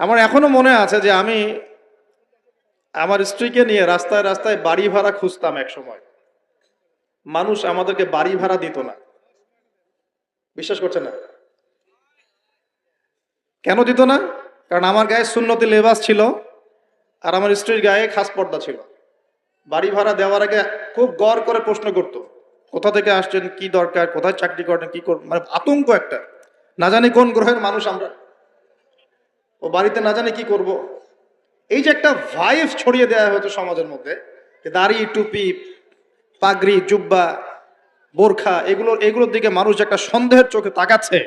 আমার এখনও মনে আছে যে আমি আমার স্ত্রীকে নিয়ে রাস্তায় রাস্তায় বাড়ি ভাড়া খুঁজতাম এক সময়। মানুষ আমাদেরকে বাড়ি ভাড়া দিত না। বিশ্বাস করছে না? কেন দিত না? কারণ আমার গায়ে সুন্নতি লেবাস ছিল আর আমার স্ত্রীর গায়ে খাস পর্দা ছিল। বাড়ি ভাড়া দেওয়ার আগে খুব গড় করে প্রশ্ন করত, কোথা থেকে আসছেন, কি দরকার, কোথায় চাকরি করেন, কি করেন মানে আতঙ্ক একটা। না জানি কোন গ্রহের মানুষ আমরা ও বাড়িতে না জানি কি করব। এই যে একটা ভাইভ ছড়িয়ে দেওয়া হয়েছে সমাজের মধ্যে, যে দাড়ি, টুপি, পাগড়ি, জুব্বা, বোরখা, এগুলো এগুলোর দিকে মানুষ একটা সন্দেহের চোখে তাকাচ্ছে,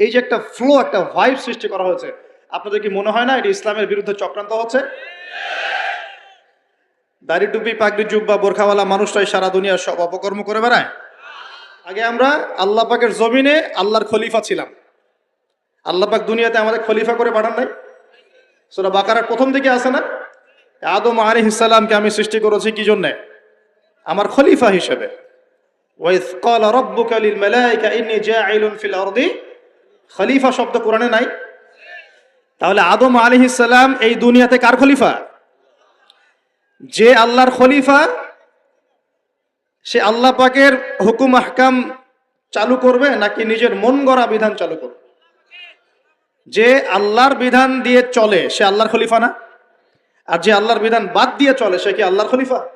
এই যে একটা ফ্লো একটা ভাইভ সৃষ্টি করা হয়েছে, আপনাদের কি মনে হয় না এটি ইসলামের বিরুদ্ধে চক্রান্ত হচ্ছে? দাড়ি, টুপি, পাগড়ি, জুব্বা, বোরখাওয়ালা মানুষটাই সারা দুনিয়ার সব অপকর্ম করে বেড়ায়। আগে আমরা আল্লাহ পাকের জমিনে আল্লাহর খলিফা ছিলাম। আল্লাহ পাক দুনিয়াতে আমাদের খলিফা করে পাঠান নাই? সোরা বাকারার প্রথম দিকে আছে না? আদম আলি ইসাল্লামকে আমি সৃষ্টি করেছি কি জন্যে? আমার খলিফা হিসেবে। খলিফা শব্দ কোরআনে নাই? তাহলে আদম আলি ইসাল্লাম এই দুনিয়াতে কার খলিফা? যে আল্লাহর খলিফা, সে আল্লাহ পাকের হুকুম আহকাম চালু করবে নাকি নিজের মন গড়া বিধান চালু করবে? যে আল্লাহর বিধান দিয়ে চলে, সে আল্লাহর খলিফা না? আর যে আল্লাহর বিধান বাদ দিয়ে চলে, সে কি আল্লাহর খলিফা?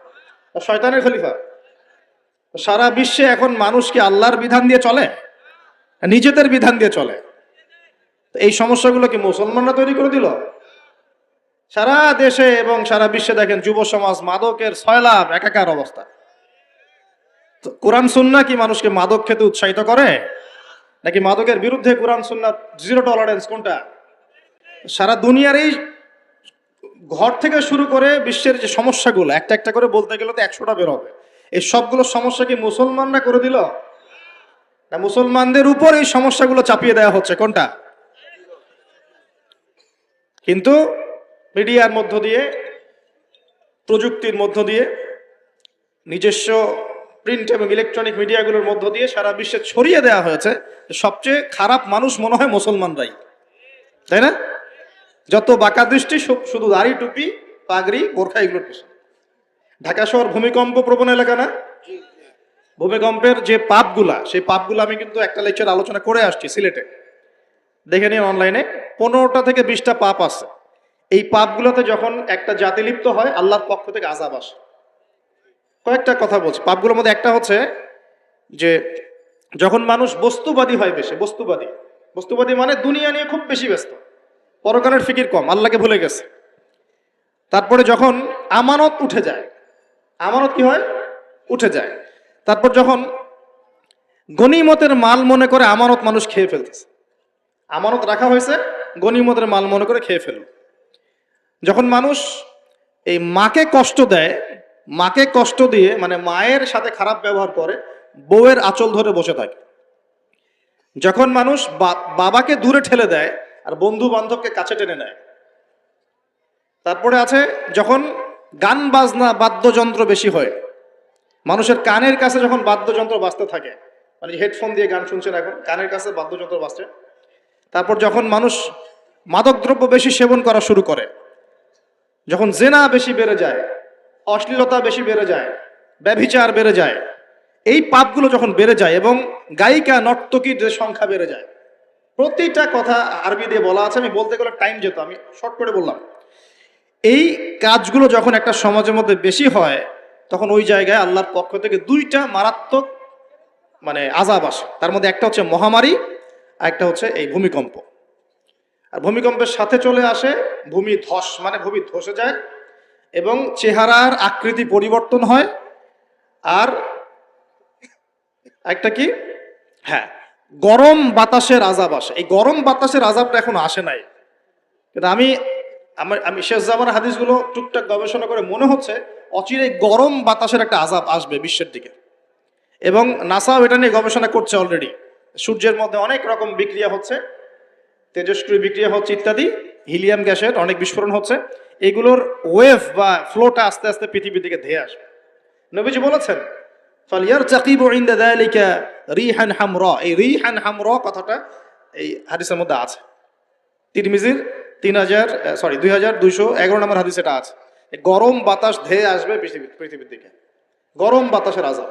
শয়তানের খলিফা? সারা বিশ্বে এখন মানুষ কি আল্লাহর বিধান দিয়ে চলে? নিজেদের বিধান দিয়ে চলে? এই সমস্যাগুলো কি মুসলমানরা তৈরি করে দিল? সারা দেশে এবং সারা বিশ্বে দেখেন যুব সমাজ মাদকের ছয়লাভ একাকার অবস্থা। কোরআন, সুন্না কি মানুষকে মাদক খেতে উৎসাহিত করে? নাকি মাদকের বিরুদ্ধে কোরআন সুন্না জিরো টলারেন্স কোনটা? সারা দুনিয়ার এই ঘর থেকে শুরু করে বিশ্বের যে সমস্যাগুলো, একটা একটা করে বলতে গেলে তো একশোটা বের হবে। এই সবগুলো সমস্যা কি মুসলমানরা করে দিল? না মুসলমানদের উপর এই সমস্যাগুলো চাপিয়ে দেওয়া হচ্ছে, কোনটা? কিন্তু মিডিয়ার মধ্য দিয়ে, প্রযুক্তির মধ্য দিয়ে, নিজস্ব প্রিন্ট এবং ইলেকট্রনিক মিডিয়াগুলোর মধ্য দিয়ে সারা বিশ্বে ছড়িয়ে দেওয়া হয়েছে সবচেয়ে খারাপ মানুষ মনে হয় মুসলমানরাই। তাই না? যত বাঁকা দৃষ্টি শুধু দাড়ি, টুপি, পাগড়ি বোরখা এগুলোর পিছনে। ঢাকা শহর ভূমিকম্প প্রবণ এলাকা না? ভূমিকম্পের যে পাপগুলা, সেই পাপগুলো আমি কিন্তু একটা লেকচার আলোচনা করে আসছি সিলেটে। দেখে নিন অনলাইনে, পনেরোটা থেকে বিশটা পাপ আছে। এই পাপগুলোতে যখন একটা জাতি লিপ্ত হয়, আল্লাহর পক্ষ থেকে আজাব আসে। কয়েকটা কথা বলছি। পাপগুলোর মধ্যে একটা হচ্ছে যে, যখন মানুষ বস্তুবাদী হয় বেশি, বস্তুবাদী। বস্তুবাদী মানে দুনিয়া নিয়ে খুব বেশি ব্যস্ত। পরকালের ফিকির কম, আল্লাহকে ভুলে গেছে। তারপরে যখন আমানত উঠে যায়, আমানত কি হয়? উঠে যায়। তারপর যখন গনিমতের মাল মনে করে আমানত মানুষ খেয়ে ফেলতেছে। আমানত রাখা হয়েছে, গনিমতের মাল মনে করে খেয়ে ফেলল। যখন মানুষ এই মাকে কষ্ট দেয় মাকে কষ্ট দিয়ে মানে মায়ের সাথে খারাপ ব্যবহার করে, বউয়ের আঁচল ধরে বসে থাকে। যখন মানুষ বাবাকে দূরে ঠেলে দেয় আর বন্ধু বান্ধবকে কাছে টেনে নেয়। তারপরে আছে, যখন গান বাজনা বাদ্যযন্ত্র বেশি হয়, মানুষের কানের কাছে যখন বাদ্যযন্ত্র বাজতে থাকে মানে হেডফোন দিয়ে গান শুনছেন এখন, কানের কাছে বাদ্যযন্ত্র বাজছে, তারপর যখন মানুষ মাদকদ্রব্য বেশি সেবন করা শুরু করে, যখন জেনা বেশি বেড়ে যায় অশ্লীলতা বেশি বেড়ে যায়, ব্যভিচার বেড়ে যায়। এই পাপগুলো যখন বেড়ে যায় এবং গায়িকা, নর্তকীর যে সংখ্যা বেড়ে যায়, প্রতিটা কথা আরবি দিয়ে বলা আছে, আমি বলতে গেলে টাইম যেত, আমি শর্ট করে বললাম। এই কাজগুলো যখন একটা সমাজের মধ্যে বেশি হয়, তখন ওই জায়গায় আল্লাহর পক্ষ থেকে দুইটা মারাত্মক মানে আজাব আসে। তার মধ্যে একটা হচ্ছে মহামারী, আর একটা হচ্ছে এই ভূমিকম্প। আর ভূমিকম্পের সাথে চলে আসে ভূমি ধস মানে ভূমি ধসে যায় এবং চেহারার আকৃতি পরিবর্তন হয়। আর একটা কি? হ্যাঁ গরম বাতাসের আজাব আসে। এই গরম বাতাসের আজাবটা এখন আসে নাই। কিন্তু আমি, আমার, আমি শেষ জামার হাদিসগুলো টুকটাক গবেষণা করে মনে হচ্ছে অচিরে গরম বাতাসের একটা আজাব আসবে বিশ্বের দিকে। এবং নাসাও এটা নিয়ে গবেষণা করছে অলরেডি সূর্যের মধ্যে অনেক রকম বিক্রিয়া হচ্ছে, তেজস্ক্রিয় বিক্রিয়া হচ্ছে ইত্যাদি। হিলিয়াম গ্যাসের অনেক বিস্ফোরণ হচ্ছে। এগুলোর ওয়েভ বা ফ্লোটা আস্তে আস্তে পৃথিবীর দিকে ধেয়ে আসবে। নবীজি বলেছেন ফালিয়ার চাকিব ইন্দা দালিকা রিহান হামরা এই রিহান হামরা কথাটা এই হাদিসের মধ্যে আছে। তিরমিজির তিন হাজার, সরি, দুই হাজার দুইশো এগারো নম্বর হাদিস এটা আছে। গরম বাতাস ধেয়ে আসবে পৃথিবী, পৃথিবীর দিকে। গরম বাতাসের আজাব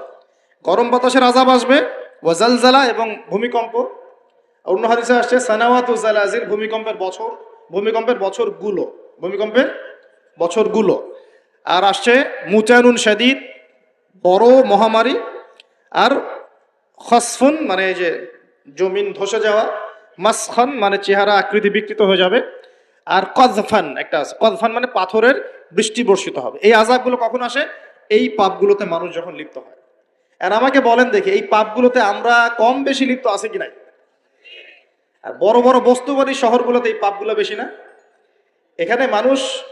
গরম বাতাসের আজাব আসবে ওয়াজালজালা এবং ভূমিকম্প। অন্য হাদিসে আসছে, সানাওয়াতু জালাজিল, ভূমিকম্পের বছর। ভূমিকম্পের বছরগুলো ভূমিকম্পের বছরগুলো। আর আসছে মুতানুন শাদিদ, বড় মহামারী আর খসফুন মানে এই যে জমিন ধসে যাওয়া, মাসখান মানে চেহারা আকৃতি বিকৃত হয়ে যাবে। আর কজফান একটা আছে। কজফান মানে পাথরের বৃষ্টি বর্ষিত হবে। এই আজাবগুলো কখন আসে? এই পাপগুলোতে মানুষ যখন লিপ্ত হয়। আর আমাকে বলেন দেখি, এই পাপগুলোতে আমরা কম বেশি লিপ্ত আছে কি নাই? আর বড় বড় বস্তুবাদী শহরগুলোতে এই পাপগুলো বেশি না। এখানে মানুষ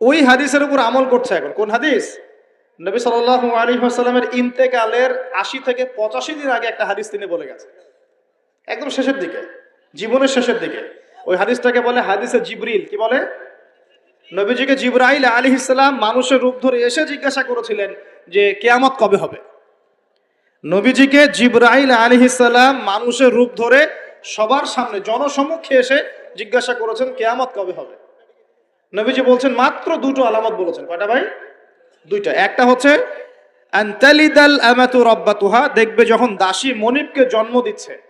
ওই হাদিসের উপর আমল করছে এখন। কোন হাদিস? নবী সাল্লাল্লাহু আলী আসাল্লামের ইন্তেকালের আশি থেকে পঁচাশি দিন আগে একটা হাদিস তিনি বলে গেছে একদম শেষের দিকে, জীবনের শেষের দিকে। ওই হাদিসটাকে বলে হাদিসে জিবরিল। কি বলে? নবীজিকে জিব্রাইল আলী ইসলাম মানুষের রূপ ধরে এসে জিজ্ঞাসা করেছিলেন যে কেয়ামত কবে হবে? নবীজিকে জিব্রাইল আলী ইসলাম মানুষের রূপ ধরে সবার সামনে জনসমক্ষে এসে জিজ্ঞাসা করেছেন, কেয়ামত কবে হবে? নবীজি বলছেন, মাত্র দুটো আলামত বলেছেন। কয়টা ভাই? দুইটা। একটা হচ্ছে দেখবে যখন দাসী মনিবকে জন্ম দিচ্ছে।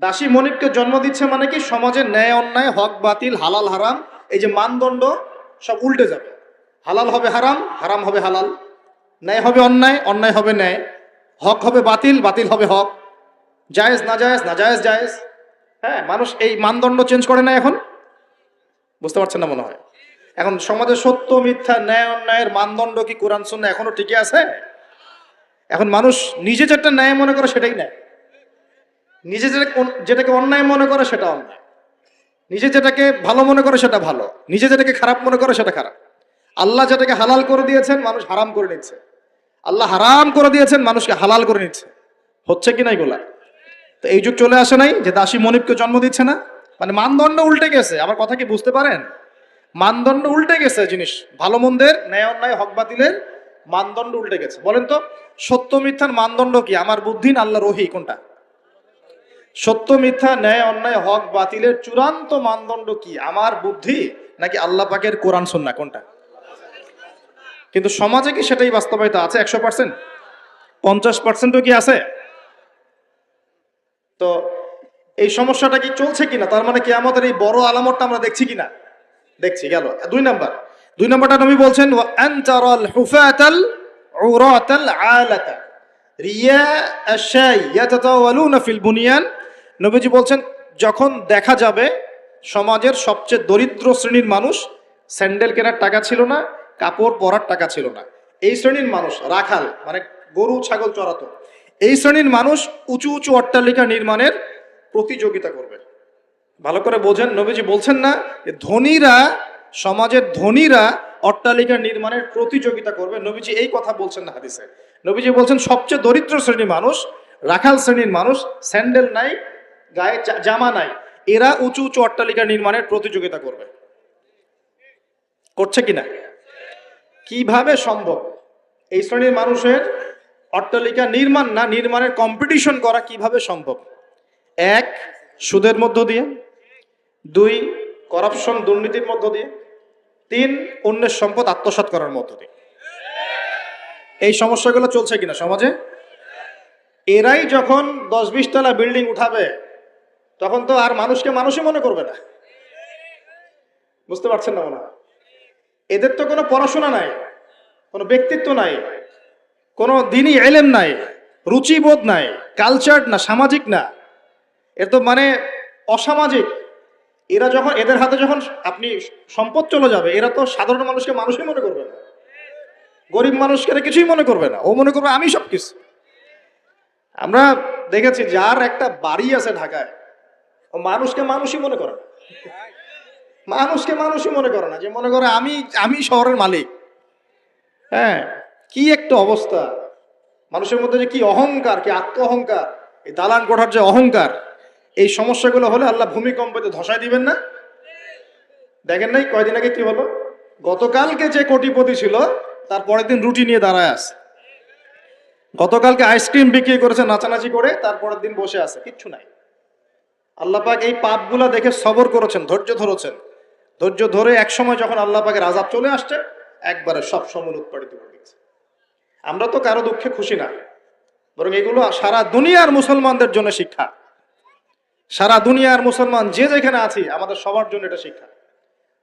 দাসী মনিবকে জন্ম দিচ্ছে মানে কি? সমাজে ন্যায়, অন্যায়, হক, বাতিল, হালাল, হারাম, এই যে মানদণ্ড, সব উল্টে যাবে। হালাল হবে হারাম হারাম হবে হালাল। ন্যায় হবে অন্যায় অন্যায় হবে ন্যায়। হক হবে বাতিল বাতিল হবে হক। জায়েজ, না জায়েজ না জায়েজ জায়েজ। হ্যাঁ মানুষ এই মানদণ্ড চেঞ্জ করে না এখন? বুঝতে পারছেন না মনে হয়? এখন সমাজে সত্য, মিথ্যা, ন্যায়, অন্যায়ের মানদণ্ড কি কোরআন শূন্য এখনও ঠিকই আছে? এখন মানুষ নিজে যেটা ন্যায় মনে করে সেটাই ন্যায় নিজে যেটা যেটাকে অন্যায় মনে করে সেটা অন্যায়। নিজে যেটাকে ভালো মনে করে সেটা ভালো। নিজে যেটাকে খারাপ মনে করে সেটা খারাপ। আল্লাহ যেটাকে হালাল করে দিয়েছেন, মানুষ হারাম করে নিচ্ছে। আল্লাহ হারাম করে দিয়েছেন, মানুষকে হালাল করে নিচ্ছে। হচ্ছে কি না এগুলা? তো এই যুগ চলে আসে নাই যে দাসী মনিবকে জন্ম দিচ্ছে না। মানে মানদণ্ড উল্টে গেছে। আমার কথা কি বুঝতে পারেন? মানদণ্ড উল্টে গেছে জিনিস। ভালো মন্দের, ন্যায় অন্যায়, হক বাতিলের মানদণ্ড উল্টে গেছে। বলেন তো, সত্য মিথ্যার মানদণ্ড কি? আমার বুদ্ধি না আল্লাহ রহি কোনটা? সত্য মিথ্যা, ন্যায় অন্যায়, হক বাতিলের চূড়ান্ত মানদণ্ড কি? আমার বুদ্ধি নাকি আল্লাহ পাকের কোরআন সন্না কোনটা? কিন্তু সমাজে কি সেটাই বাস্তবায়িত আছে? একশো পার্সেন্ট? পঞ্চাশ পার্সেন্টও কি আছে? তো এই সমস্যাটা কি চলছে কিনা? তার মানে কি আমাদের এই বড় আলামতটা আমরা দেখছি কিনা? দেখছি, গেল। দুই নাম্বার। দুই নাম্বারটা নবী বলছেন আনতারাল হুফাতাল উরাতাল আলাতা। রিয়া আশাই ইয়াতাতাওয়ালুনা ফিল বুনিয়ান। নবীজি বলছেন, যখন দেখা যাবে সমাজের সবচেয়ে দরিদ্র শ্রেণির মানুষ, স্যান্ডেল কেনার টাকা ছিল না, কাপড় পরার টাকা ছিল না। এই শ্রেণির মানুষ, রাখাল মানে গরু, ছাগল চড়াতো এই শ্রেণির মানুষ উঁচু উঁচু অট্টালিকা নির্মাণের প্রতিযোগিতা করবে। ভালো করে বোঝেন, নবীজি বলছেন না ধনীরা, সমাজের ধনীরা অট্টালিকা নির্মাণের প্রতিযোগিতা করবে। নবীজি এই কথা বলছেন না হাদিসে। নবীজি বলছেন, সবচেয়ে দরিদ্র শ্রেণির মানুষ, রাখাল শ্রেণির মানুষ, স্যান্ডেল নাই, গায়ে জামা নাই, এরা উঁচু উঁচু অট্টালিকা নির্মাণের প্রতিযোগিতা করবে। করছে কিনা? কীভাবে সম্ভব? এই শ্রেণির মানুষের অট্টালিকা নির্মাণ না নির্মাণের কম্পিটিশন করা কীভাবে সম্ভব? এক, সুদের মধ্য দিয়ে। দুই করাপশন দুর্নীতির মধ্য দিয়ে। তিন, অন্যের সম্পদ আত্মসাৎ করার মধ্য দিয়ে। এই সমস্যাগুলো চলছে কিনা সমাজে? এরাই যখন দশ বিশ তলা বিল্ডিং উঠাবে, তখন তো আর মানুষকে মানুষই মনে করবে না। বুঝতে পারছেন না মনে এদের তো কোনো পড়াশোনা নাই, কোনো ব্যক্তিত্ব নাই। কোনো দিনই এলেম নাই, রুচিবোধ নাই কালচার না, সামাজিক না। এর তো মানে অসামাজিক। এরা যখন, এদের হাতে যখন আপনি সম্পদ চলে যাবে, এরা তো সাধারণ মানুষকে মানুষই মনে করবে না। গরিব মানুষকে এরা কিছুই মনে করবে না। ও মনে করবে, আমি সব কিছু আমরা দেখেছি, যার একটা বাড়ি আছে ঢাকায়, ও মানুষকে মানুষই মনে করে না। মানুষকে মানুষই মনে করে না যে মনে করে, আমি আমি শহরের মালিক। হ্যাঁ কি একটা অবস্থা? মানুষের মধ্যে যে কি অহংকার, কি আত্ম অহংকার এই দালান কোঠার যে অহংকার, এই সমস্যাগুলো হলে আল্লাহ ভূমিকম্পতে ধসায় দিবেন না? দেখেন নাই কয়দিন আগে কি হলো? গতকালকে যে কোটিপতি ছিল, তার পরের দিন রুটি নিয়ে দাঁড়ায় আছে। গতকালকে আইসক্রিম বিক্রি করেছে নাচানাচি করে তারপরের দিন বসে আছে, কিচ্ছু নাই। আল্লাহ পাক এই পাপগুলা দেখে সবর করেছেন, ধৈর্য ধরেছেন। ধৈর্য ধরে এক সময় যখন আল্লাহ পাকের আজাব চলে আসছে, একবারে সব সময় উৎপাদিত দিচ্ছে আমরা তো কারও দুঃখে খুশি না। বরং এগুলো সারা দুনিয়ার মুসলমানদের জন্য শিক্ষা। সারা দুনিয়ার মুসলমান যে যেখানে আছি, আমাদের সবার জন্য এটা শিক্ষা।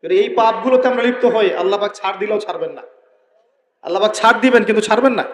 এই পাপগুলোতে আমরা লিপ্ত হই আল্লাহ ছাড় দিলেও ছাড়বেন না। আল্লাহ ছাড় দিবেন, কিন্তু ছাড়বেন না।